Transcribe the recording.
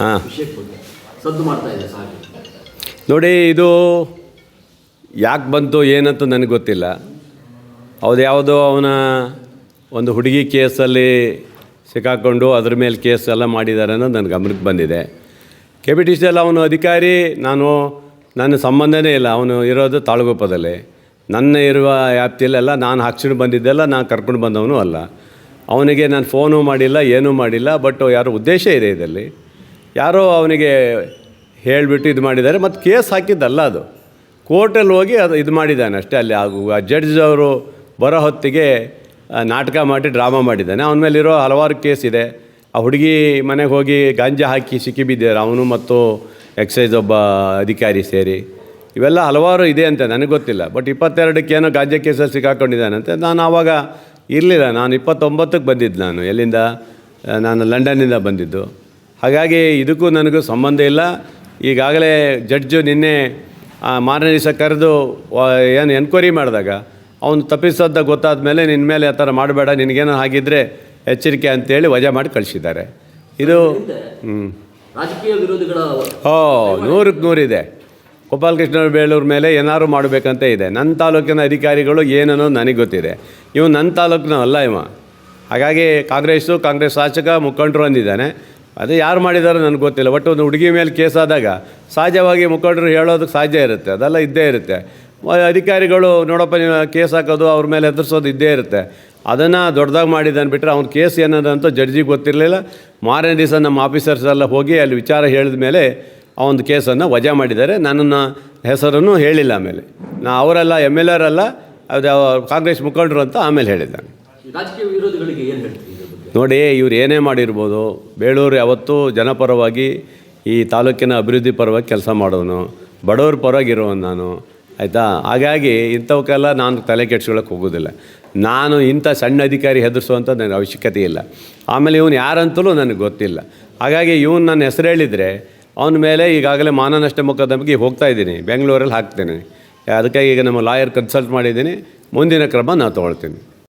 ಹಾಂ. ನೋಡಿ ಇದು ಯಾಕೆ ಬಂತು ಏನಂತ ನನಗೆ ಗೊತ್ತಿಲ್ಲ. ಅವ್ದು ಯಾವುದೋ ಅವನ ಒಂದು ಹುಡುಗಿ ಕೇಸಲ್ಲಿ ಸಿಕ್ಕಾಕ್ಕೊಂಡು ಅದ್ರ ಮೇಲೆ ಕೇಸ್ ಎಲ್ಲ ಮಾಡಿದ್ದಾರೆ ಅನ್ನೋದು ನನ್ನ ಗಮನಕ್ಕೆ ಬಂದಿದೆ. ಕೆ ಪಿ ಟಿ ಸಿ ಎಲ್ಲ ಅವನು ಅಧಿಕಾರಿ ನಾನು ನನ್ನ ಸಂಬಂಧನೇ ಇಲ್ಲ. ಅವನು ಇರೋದು ತಾಳಗುಪ್ಪದಲ್ಲಿ. ನನ್ನ ಇರುವ ವ್ಯಾಪ್ತಿಯಲ್ಲೆಲ್ಲ ನಾನು ಹಾಕ್ಸ್ಕೊಂಡು ಬಂದಿದ್ದೆಲ್ಲ ನಾನು ಕರ್ಕೊಂಡು ಬಂದವನು ಅಲ್ಲ. ಅವನಿಗೆ ನಾನು ಫೋನು ಮಾಡಿಲ್ಲ, ಏನೂ ಮಾಡಿಲ್ಲ ಬಟ್ ಯಾರೋ ಉದ್ದೇಶ ಇದೆ ಇದರಲ್ಲಿ. ಯಾರೋ ಅವನಿಗೆ ಹೇಳಿಬಿಟ್ಟು ಇದು ಮಾಡಿದ್ದಾರೆ ಮತ್ತು ಕೇಸ್ ಹಾಕಿದ್ದಲ್ಲ ಅದು. ಕೋರ್ಟಲ್ಲಿ ಹೋಗಿ ಅದು ಇದು ಮಾಡಿದ್ದಾನೆ ಅಷ್ಟೇ, ಅಲ್ಲಿ ಆಗು ಆ ಜಡ್ಜ್ ಅವರು ಬರೋ ಹೊತ್ತಿಗೆ ನಾಟಕ ಮಾಡಿ, ಡ್ರಾಮಾ ಮಾಡಿದ್ದಾನೆ. ಅವನ ಮೇಲಿರೋ ಹಲವಾರು ಕೇಸ್ ಇದೆ. ಆ ಹುಡುಗಿ ಮನೆಗೆ ಹೋಗಿ ಗಾಂಜಾ ಹಾಕಿ ಸಿಕ್ಕಿಬಿದ್ದಾರೆ ಅವನು ಮತ್ತು ಎಕ್ಸೈಸ್ ಒಬ್ಬ ಅಧಿಕಾರಿ ಸೇರಿ. ಇವೆಲ್ಲ ಹಲವಾರು ಇದೆ ಅಂತ ನನಗೆ ಗೊತ್ತಿಲ್ಲ ಬಟ್ ಇಪ್ಪತ್ತೆರಡಕ್ಕೆ ಏನೋ ಗಾಂಜಾ ಕೇಸಲ್ಲಿ ಸಿಕ್ಕಾಕೊಂಡಿದ್ದಾನಂತೆ ನಾನು ಆವಾಗ ಇರಲಿಲ್ಲ. ನಾನು ಇಪ್ಪತ್ತೊಂಬತ್ತಕ್ಕೆ ಬಂದಿದ್ದು ನಾನು. ಎಲ್ಲಿಂದ? ನಾನು ಲಂಡನ್ನಿಂದ ಬಂದಿದ್ದು. ಹಾಗಾಗಿ ಇದಕ್ಕೂ ನನಗೂ ಸಂಬಂಧ ಇಲ್ಲ. ಈಗಾಗಲೇ ಜಡ್ಜು ನಿನ್ನೆ ಮಾರನೇ ದಿವಸ ಕರೆದು ಏನು ಎನ್ಕ್ವೈರಿ ಮಾಡಿದಾಗ ಅವನು ತಪ್ಪಿಸೋದ ಗೊತ್ತಾದ ಮೇಲೆ ನಿನ್ನ ಮೇಲೆ ಆ ಥರ ಮಾಡಬೇಡ. ನಿನಗೇನೋ ಆಗಿದ್ದರೆ ಎಚ್ಚರಿಕೆ ಅಂತೇಳಿ ವಜಾ ಮಾಡಿ ಕಳಿಸಿದ್ದಾರೆ. ಇದು ಹ್ಞೂ ರಾಜಕೀಯ ವಿರೋಧಿಗಳ ಓ ನೂರಕ್ಕೆ ನೂರಿದೆ. ಗೋಪಾಲಕೃಷ್ಣ ಬೇಳೂರ ಮೇಲೆ ಏನಾದ್ರು ಮಾಡಬೇಕಂತ ಇದೆ. ನನ್ನ ತಾಲೂಕಿನ ಅಧಿಕಾರಿಗಳು ಏನನ್ನೋ ನನಗೆ ಗೊತ್ತಿದೆ. ಇವು ನನ್ನ ತಾಲೂಕಿನ ಅಲ್ಲ ಇವ. ಹಾಗಾಗಿ ಕಾಂಗ್ರೆಸ್ಸು, ಕಾಂಗ್ರೆಸ್ ಶಾಸಕ ಮುಖಂಡರು ಅಂದಿದ್ದಾನೆ. ಅದು ಯಾರು ಮಾಡಿದಾರೋ ನನಗೆ ಗೊತ್ತಿಲ್ಲ. ಒಟ್ಟು ಒಂದು ಹುಡುಗಿ ಮೇಲೆ ಕೇಸ್ ಆದಾಗ ಸಹಜವಾಗಿ ಮುಖಂಡರು ಹೇಳೋದಕ್ಕೆ ಸಾಧ್ಯ ಇರುತ್ತೆ. ಅದೆಲ್ಲ ಇದ್ದೇ ಇರುತ್ತೆ. ಅಧಿಕಾರಿಗಳು ನೋಡಪ್ಪ ನೀವು ಕೇಸ್ ಹಾಕೋದು, ಅವ್ರ ಮೇಲೆ ಎದುರಿಸೋದು ಇದ್ದೇ ಇರುತ್ತೆ. ಅದನ್ನು ದೊಡ್ಡದಾಗಿ ಮಾಡಿದ್ದಾನೆ ಬಿಟ್ಟರೆ ಅವ್ನ ಕೇಸ್ ಏನದಂತೂ ಜಡ್ಜಿಗೆ ಗೊತ್ತಿರಲಿಲ್ಲ. ಮಾರನೇ ದಿವಸ ನಮ್ಮ ಆಫೀಸರ್ಸ್ ಎಲ್ಲ ಹೋಗಿ ಅಲ್ಲಿ ವಿಚಾರ ಹೇಳಿದ ಮೇಲೆ ಆ ಒಂದು ಕೇಸನ್ನು ವಜಾ ಮಾಡಿದ್ದಾರೆ. ನನ್ನನ್ನು ಹೆಸರನ್ನು ಹೇಳಿಲ್ಲ ಆಮೇಲೆ. ನಾ ಅವರೆಲ್ಲ ಎಂ ಎಲ್ ಆರ್ ಅಲ್ಲ ಅದು ಕಾಂಗ್ರೆಸ್ ಮುಖಂಡರು ಅಂತ ಆಮೇಲೆ ಹೇಳಿದ್ದಾನೆ. ನೋಡಿ ಇವ್ರು ಏನೇ ಮಾಡಿರ್ಬೋದು. ಬೇಳೂರು ಯಾವತ್ತೂ ಜನಪರವಾಗಿ ಈ ತಾಲೂಕಿನ ಅಭಿವೃದ್ಧಿ ಪರವಾಗಿ ಕೆಲಸ ಮಾಡೋನು. ಬಡವ್ರ ಪರವಾಗಿರೋನು ನಾನು. ಆಯಿತಾ? ಹಾಗಾಗಿ ಇಂಥವಕ್ಕೆಲ್ಲ ನಾನು ತಲೆ ಕೆಡ್ಸ್ಕೊಳಕ್ಕೆ ಹೋಗೋದಿಲ್ಲ. ನಾನು ಇಂಥ ಸಣ್ಣ ಅಧಿಕಾರಿ ಹೆದರಿಸುವಂಥ ನನಗೆ ಅವಶ್ಯಕತೆ ಇಲ್ಲ. ಆಮೇಲೆ ಇವನು ಯಾರಂತಲೂ ನನಗೆ ಗೊತ್ತಿಲ್ಲ. ಹಾಗಾಗಿ ಇವನು ನನ್ನ ಹೆಸರು ಹೇಳಿದರೆ ಅವನ ಮೇಲೆ ಈಗಾಗಲೇ ಮಾನನಷ್ಟ ಮೊಕದ್ದಮೆಗೆ ಹೋಗ್ತಾ ಇದ್ದೀನಿ. ಬೆಂಗಳೂರಲ್ಲಿ ಹಾಕ್ತೇನೆ. ಅದಕ್ಕಾಗಿ ಈಗ ನಮ್ಮ ಲಾಯರ್ ಕನ್ಸಲ್ಟ್ ಮಾಡಿದ್ದೀನಿ. ಮುಂದಿನ ಕ್ರಮ ನಾನು ತೊಗೊಳ್ತೀನಿ.